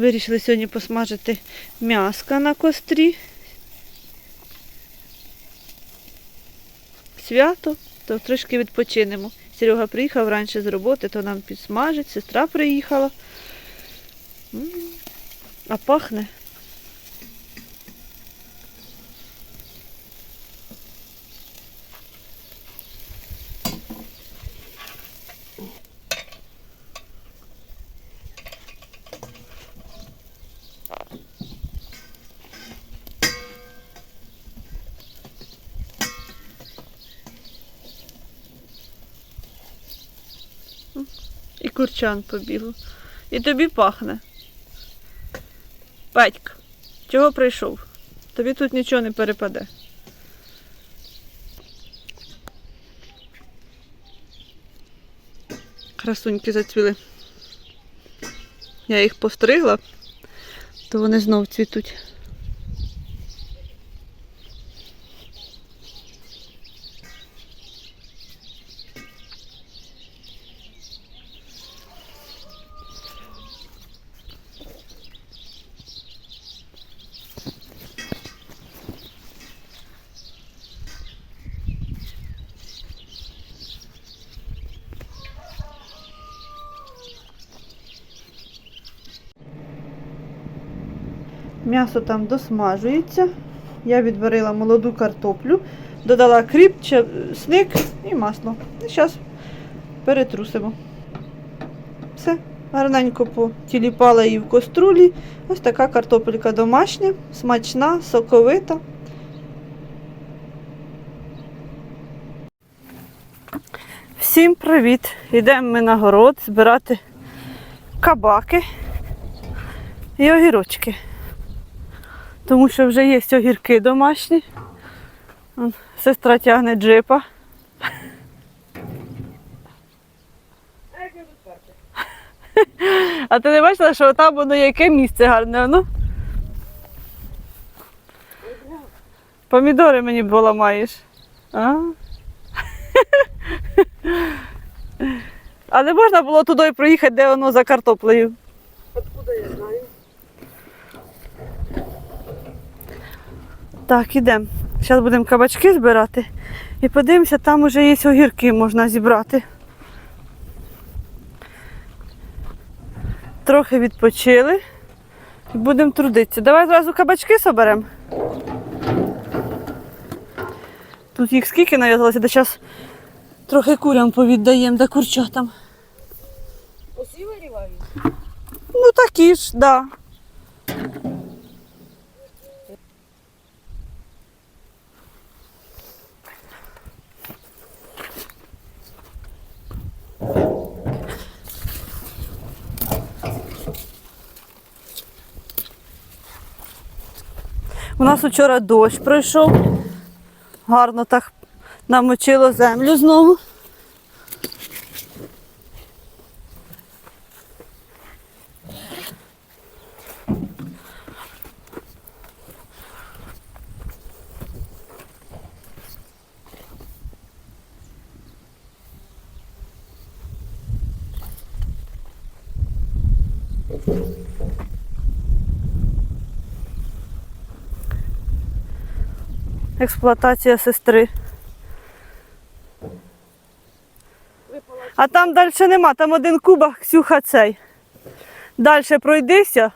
Вирішили сьогодні посмажити м'яска на кострі. Свято, то трошки відпочинемо. Серега приїхав раніше з роботи, то нам підсмажить, сестра приїхала. А пахне. Курчан побігло. І тобі пахне. Петька, чого прийшов? Тобі тут нічого не перепаде. Красуньки зацвіли. Я їх постригла, то вони знов цвітуть. М'ясо там досмажується. Я відварила молоду картоплю, додала кріп, чесник і масло. І зараз перетрусимо. Все. Гарненько потіліпала її в каструлі. Ось така картопелька домашня, смачна, соковита. Всім привіт! Йдемо ми на город збирати кабаки і огірочки. Тому що вже є огірки домашні. Сестра тягне джипа. А ти не бачила, що там воно яке місце гарне, ну? Помідори мені поламаєш. А? А не можна було туди проїхати, де воно за картоплею? Откуда я знаю? Так, ідемо. Зараз будемо кабачки збирати і подивимося, там вже є огірки, можна зібрати. Трохи відпочили і будемо трудитися. Давай зразу кабачки соберемо. Тут їх скільки нав'язалося, де зараз трохи курям повіддаємо, да курчатам. Усі вирівають? Ну такі ж, так. Да. У нас вчора дощ пройшов. Гарно так намочило землю знову. Експлуатація сестри. А там далі нема, там один кубах, Ксюха цей. Далі пройдися,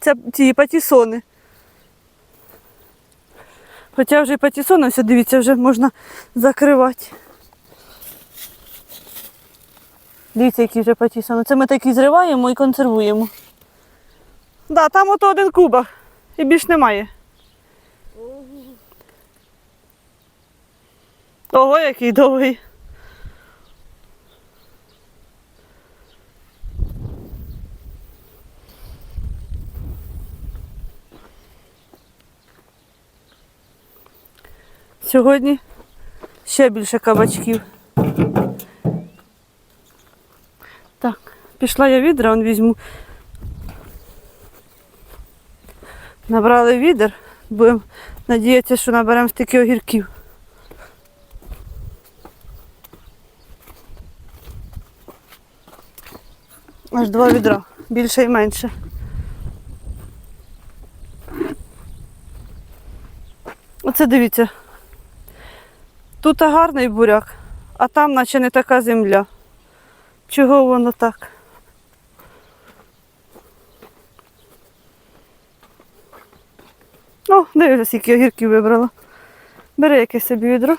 це ті патісони. Хоча вже і патісони, все дивіться, вже можна закривати. Дивіться, які вже патісони. Це ми такі зриваємо і консервуємо. Так, да, там ото один кубах. І більш немає. Ого, який довгий. Сьогодні ще більше кабачків. Так, пішла я відра, он візьму. Набрали відер, будемо надіятися, що наберемо стільки огірків. Аж два відра, більше і менше. Оце дивіться. Тут гарний буряк, а там наче не така земля. Чого воно так? О, дивіться, скільки огірків вибрала. Бери якесь собі відро.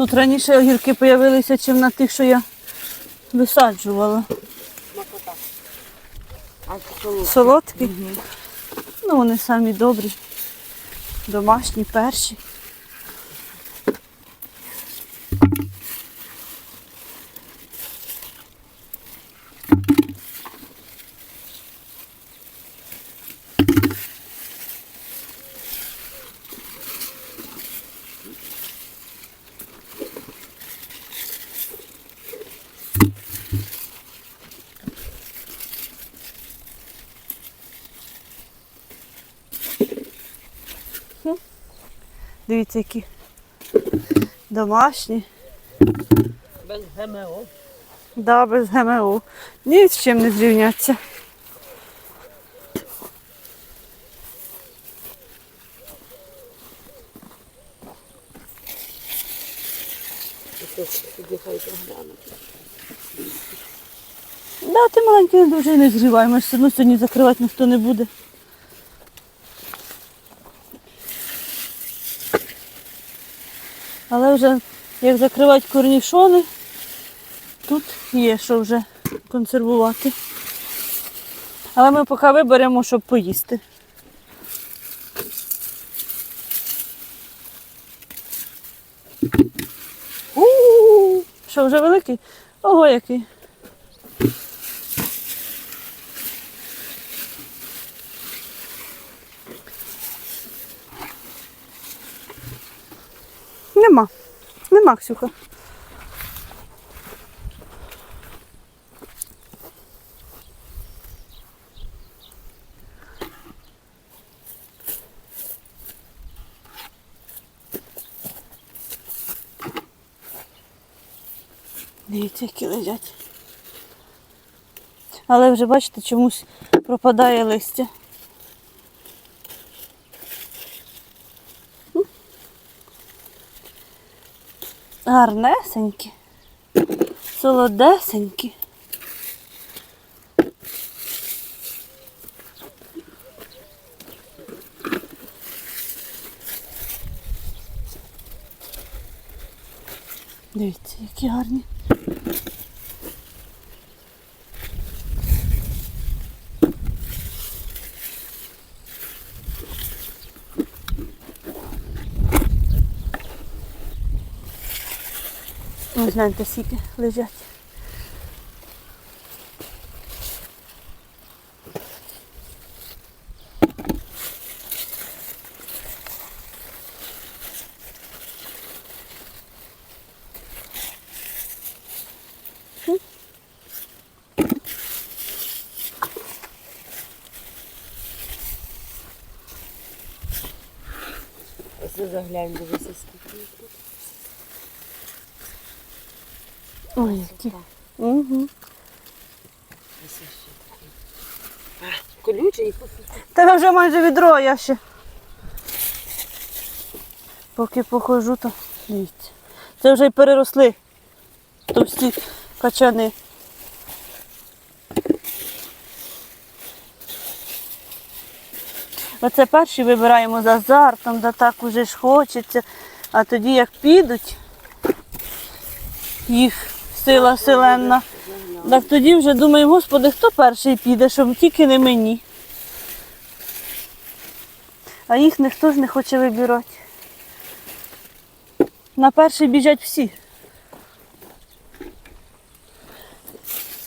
Тут раніше огірки з'явилися, чим на тих, що я висаджувала. Солодкі. Ну, вони самі добрі. Домашні, перші. Дивіться, які домашні. Без ГМО. Да, без ГМО. Ні з чим не зрівняться. Да, ти маленький не дуже не зривай, ми ж все одно сьогодні закривати ніхто не буде. Але вже як закривати корнішони, тут є що вже консервувати. Але ми поки виберемо, щоб поїсти. У-у-у! Що, вже великий? Ого, який. Нема. Нема. Дивіться, які лежать. Але вже бачите, чомусь пропадає листя. Гарнесенькі, солодесенькі. Дивіться, які гарні. Ось гляньте, скільки лежать. Заглянь, дивися, скільки їх тут. Ой, які. Угу. Колючий і. Та вже майже відро, я ще. Поки походжу, то дивіться. Це вже й переросли товсті качани. Оце перші вибираємо з азартом, да так уже ж хочеться. А тоді як підуть, їх сила селенна, так тоді вже думаю, господи, хто перший піде, щоб тільки не мені. А їх ніхто ж не хоче вибирати. На перший біжать всі.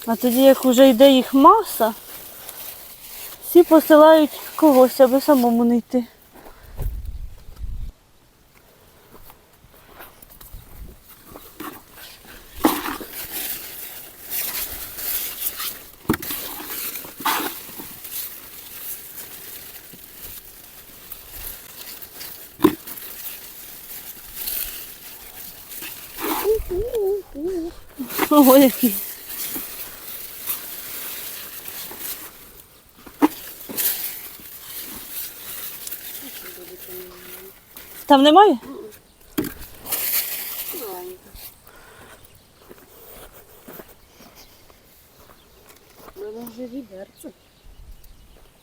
А тоді, як вже йде їх маса, всі посилають когось, аби самому не йти. Ого. Там немає?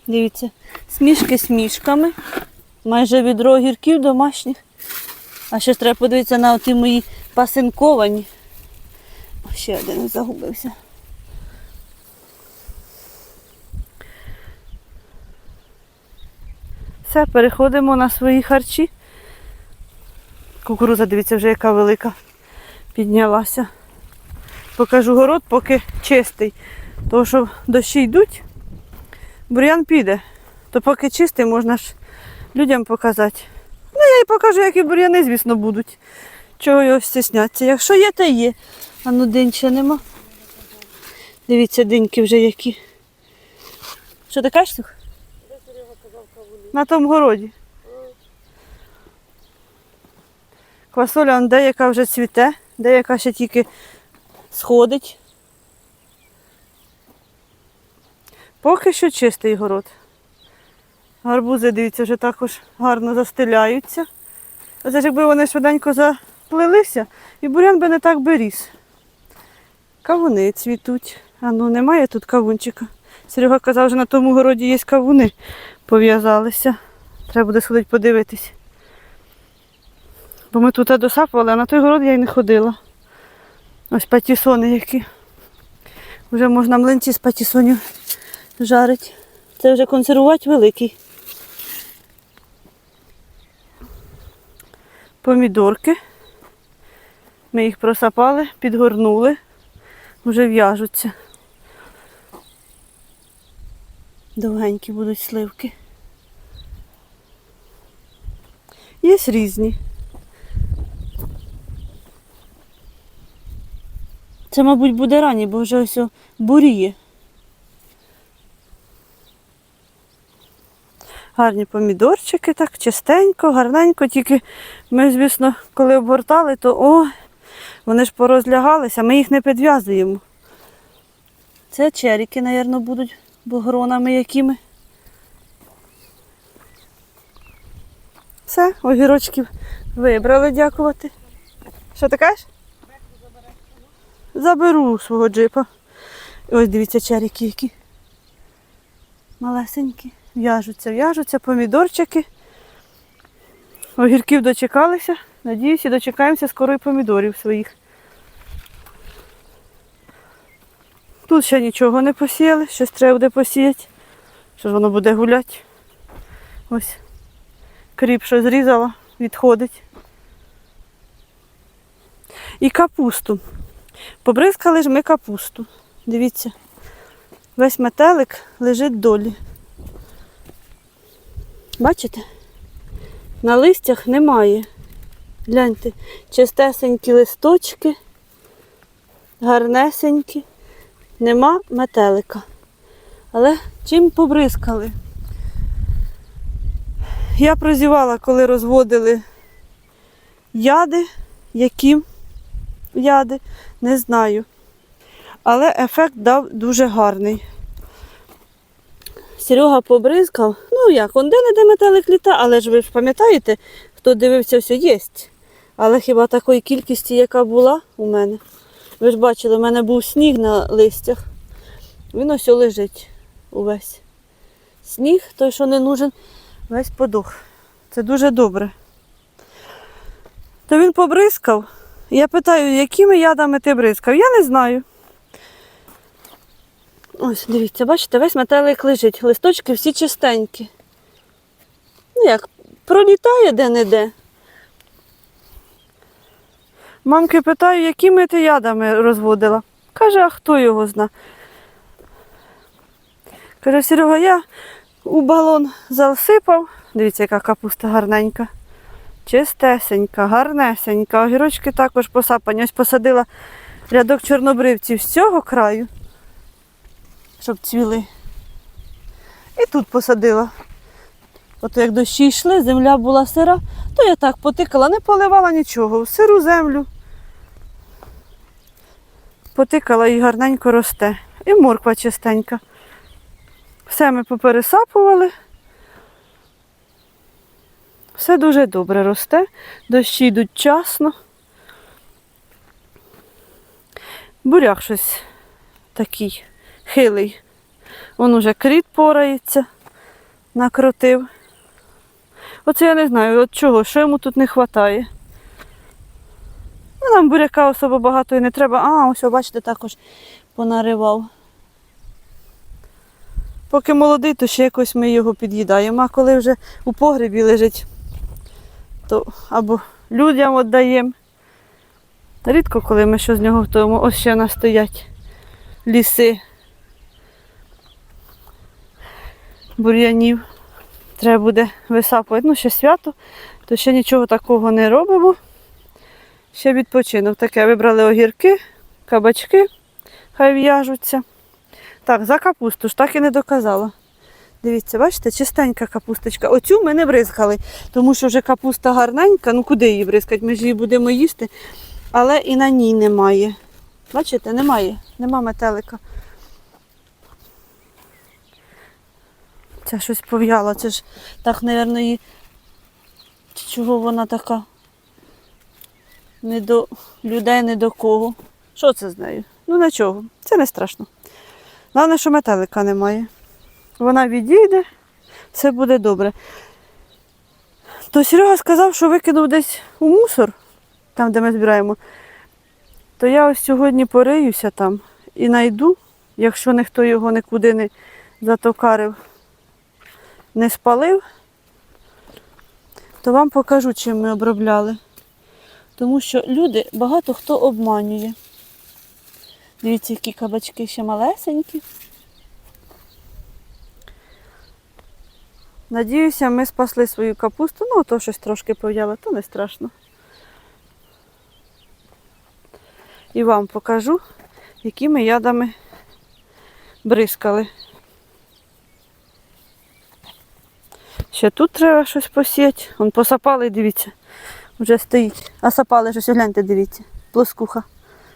Дивіться, смішки смішками. Майже відро огірків домашніх. А ще треба подивитися на оті мої пасинковані. Ще один загубився. Все, переходимо на свої харчі. Кукуруза, дивіться, вже яка велика піднялася. Покажу город, поки чистий. Тому що дощі йдуть, бур'ян піде. То поки чистий, можна ж людям показати. Ну, я і покажу, які бур'яни, звісно, будуть. Чого його стіснятися. Якщо є, то є. А ну динь ще нема. Дивіться, диньки вже які. Що ти кажеш? На тому городі. Квасоля он деяка вже цвіте, деяка ще тільки сходить. Поки що чистий город. Гарбузи, дивіться, вже також гарно застеляються. Оце ж якби вони швиденько заплилися, і бурян би не так би ріс. Кавуни цвітуть. А ну немає тут кавунчика. Серега казав, що на тому городі є кавуни, пов'язалися. Треба буде сходити подивитись. Бо ми тут досапували, а на той город я й не ходила. Ось патісони які. Вже можна млинці з патісонів жарить. Це вже консервувати великий. Помідорки. Ми їх просапали, підгорнули, вже в'яжуться. Довгенькі будуть сливки. Є різні. Це, мабуть, буде ранні, бо вже ось буріє. Гарні помідорчики, так чистенько, гарненько. Тільки ми, звісно, коли обгортали, то о, вони ж порозлягалися, ми їх не підв'язуємо. Це черіки, мабуть, будуть, бо гронами якими. Все, огірочків вибрали, дякувати. Що ти кажеш? Заберу свого джипа. Ось дивіться, черіки які. Малесенькі. В'яжуться, в'яжуться, помідорчики. Огірків дочекалися. Надіюся, дочекаємося скоро і помідорів своїх. Тут ще нічого не посіяли, щось треба буде посіяти. Що ж воно буде гуляти. Ось кріп, що зрізала, відходить. І капусту. Побризкали ж ми капусту. Дивіться, весь метелик лежить долі. Бачите? На листях немає. Гляньте, чистесенькі листочки, гарнесенькі, нема метелика. Але чим побризкали? Я прозівала, коли розводили яди, які яди, не знаю. Але ефект дав дуже гарний. Серега побризкав. Ну як, он де-не-де метелик літа, але ж ви ж пам'ятаєте, хто дивився, все є. Але хіба такої кількості, яка була у мене. Ви ж бачили, у мене був сніг на листях. Він ось лежить увесь. Сніг, той, що не нужен, весь подох. Це дуже добре. То він побризкав. Я питаю, якими ядами ти бризкав? Я не знаю. Ось, дивіться, бачите, весь метелик лежить. Листочки всі чистенькі. Ну як, пролітає де-не-де. Мамки питаю, якими ти ядами розводила. Каже, а хто його зна? Каже, Серега, я у балон засипав. Дивіться, яка капуста гарненька. Чистесенька, гарнесенька. Огірочки також посапані. Ось посадила рядок чорнобривців з цього краю, щоб цвіли. І тут посадила. От як дощі йшли, земля була сира, то я так потикала, не поливала нічого, сиру землю. Потикала і гарненько росте. І морква чистенька. Все ми попересапували. Все дуже добре росте, дощі йдуть часно. Буряк щось такий хилий. Вон уже кріт порається, накрутив. Оце я не знаю, от чого, що йому тут не вистачає. Ну, нам буряка особо багато і не треба. А, ось, бачите, також понаривав. Поки молодий, то ще якось ми його під'їдаємо, а коли вже у погребі лежить, то або людям віддаємо. Рідко, коли ми що з нього готуємо. Ось ще у нас стоять ліси бур'янів. Треба буде висапувати. Ну, ще свято, то ще нічого такого не робимо. Ще відпочинок. Таке вибрали огірки, кабачки, хай в'яжуться. Так, за капусту ж так і не доказала. Дивіться, бачите, чистенька капусточка. Оцю ми не бризкали, тому що вже капуста гарненька. Ну куди її бризкати? Ми ж її будемо їсти. Але і на ній немає. Бачите, немає, нема метелика. Це щось пов'яло, це ж так, мабуть, її. Чого вона така? Не до людей, не до кого. Що це з нею? Ну нічого, це не страшно. Головне, що метелика немає. Вона відійде, все буде добре. То Серега сказав, що викинув десь у мусор, там, де ми збираємо. То я ось сьогодні пориюся там і знайду, якщо ніхто його нікуди не затокарив, не спалив, то вам покажу, чим ми обробляли. Тому що люди багато хто обманює. Дивіться, які кабачки ще малесенькі. Надіюся, ми спасли свою капусту. Ну, то щось трошки пов'яло, то не страшно. І вам покажу, якими ядами бризкали. Ще тут треба щось посіяти. Вон посапали, дивіться, вже стоїть. А сапали щось, гляньте, дивіться, плоскуха.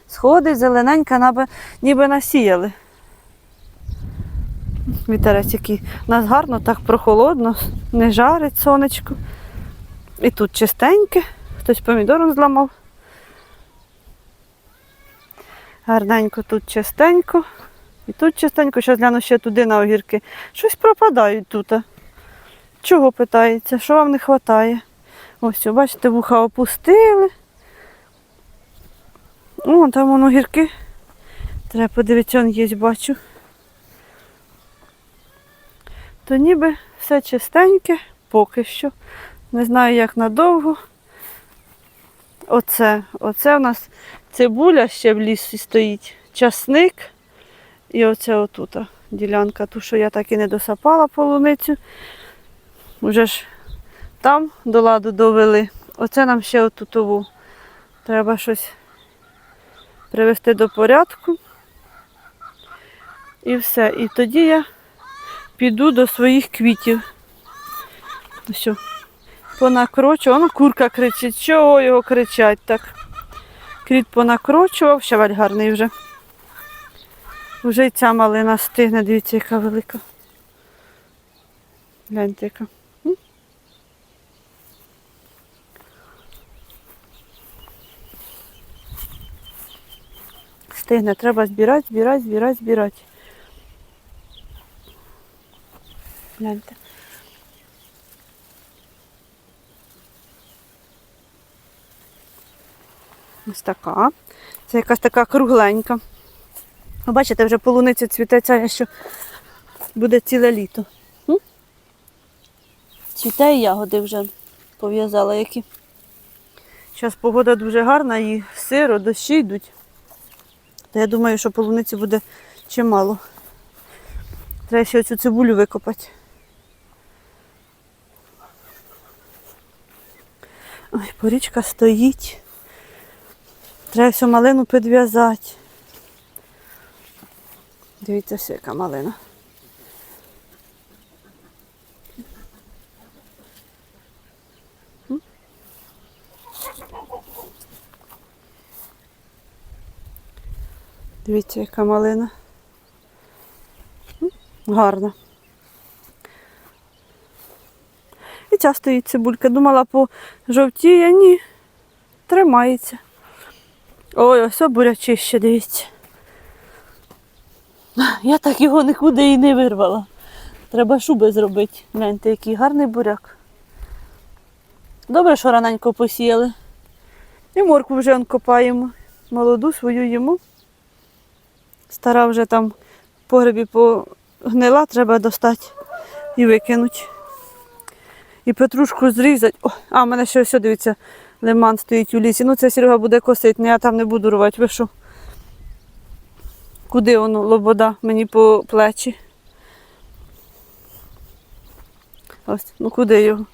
Сходить, зелененька, наби, ніби насіяли. Вітерець який. У нас гарно, так прохолодно, не жарить сонечко. І тут чистеньке, хтось помідором зламав. Гарненько тут чистенько. І тут чистенько, зараз гляну ще туди на огірки. Щось пропадають тут. Чого питається? Що вам не вистачає? Ось, бачите, вуха опустили. О, там воно огірки. Треба подивитися, он є, бачу. То ніби все чистеньке, поки що. Не знаю, як надовго. Оце, оце у нас цибуля ще в лісі стоїть, часник. І оце отута ділянка, ту, що я так і не досапала полуницю. Уже ж там до ладу довели. Оце нам ще отутову. Треба щось привести до порядку. І все. І тоді я піду до своїх квітів. Ось, понакрочував. Воно курка кричить. Чого його кричать так? Кріт понакрочував, щавель гарний вже. Вже й ця малина стигне, дивіться, яка велика. Гляньте, яка. М? Стигне, треба збирати, збирати, збирати, збирати. Гляньте. Ось така. Це якась така кругленька. Ви бачите, вже полуниця цвіте ця, що буде ціле літо. Цвіте і ягоди вже пов'язала які. Зараз погода дуже гарна і сиро, дощі йдуть. То я думаю, що полуниці буде чимало. Треба ще оцю цибулю викопати. Ой, порічка стоїть. Треба всю малину підв'язати. Дивіться, все, яка малина. Дивіться, яка малина. Гарна. І ця стоїть цибулька. Думала по жовтіє, ні. Тримається. Ой, ось бурячище, дивіться. Я так його нікуди і не вирвала. Треба шуби зробити. Гляньте, який гарний буряк. Добре, що раненько посіяли. І моркву вже копаємо. Молоду свою їмо. Стара вже там в погребі погнила, треба достати і викинути. І петрушку зрізати. О, а, в мене ще ось, дивіться, лиман стоїть у лісі. Ну це Серега буде косити, ну я там не буду рвати. Ви що? Куди воно лобода? Мені по плечі. Ось, ну куди його?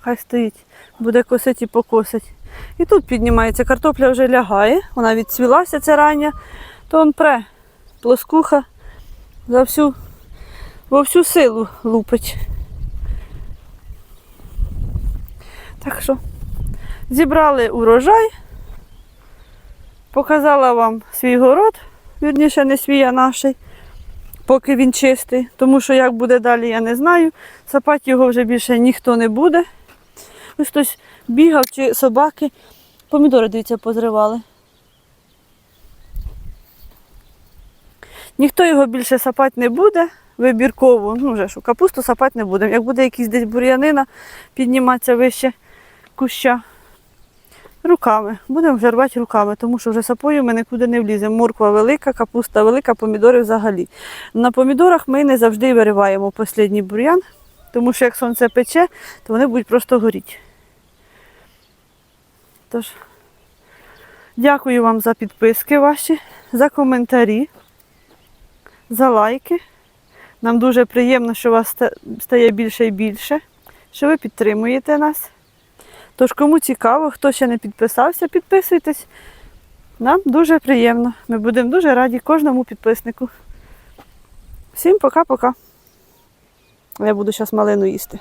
Хай стоїть, буде косити і покосить. І тут піднімається, картопля вже лягає, вона відцвілася ця рання, то он пре, плоскуха за всю, во всю силу лупить. Так що зібрали урожай, показала вам свій город, вірніше не свій, а наший, поки він чистий, тому що як буде далі, я не знаю. Сапати його вже більше ніхто не буде. Ось хтось бігав чи собаки. Помідори, дивіться, позривали. Ніхто його більше сапати не буде вибірково. Ну, вже що, капусту сапати не будемо. Як буде якийсь десь бур'янина підніматися вище куща. Руками. Будемо вже рвати руками, тому що вже сапою ми нікуди не вліземо. Морква велика, капуста велика, помідори взагалі. На помідорах ми не завжди вириваємо останній бур'ян, тому що як сонце пече, то вони будуть просто горіти. Тож, дякую вам за підписки ваші, за коментарі, за лайки. Нам дуже приємно, що вас стає більше і більше, що ви підтримуєте нас. Тож, кому цікаво, хто ще не підписався, підписуйтесь. Нам дуже приємно. Ми будемо дуже раді кожному підписнику. Всім пока-пока. Я буду зараз малину їсти.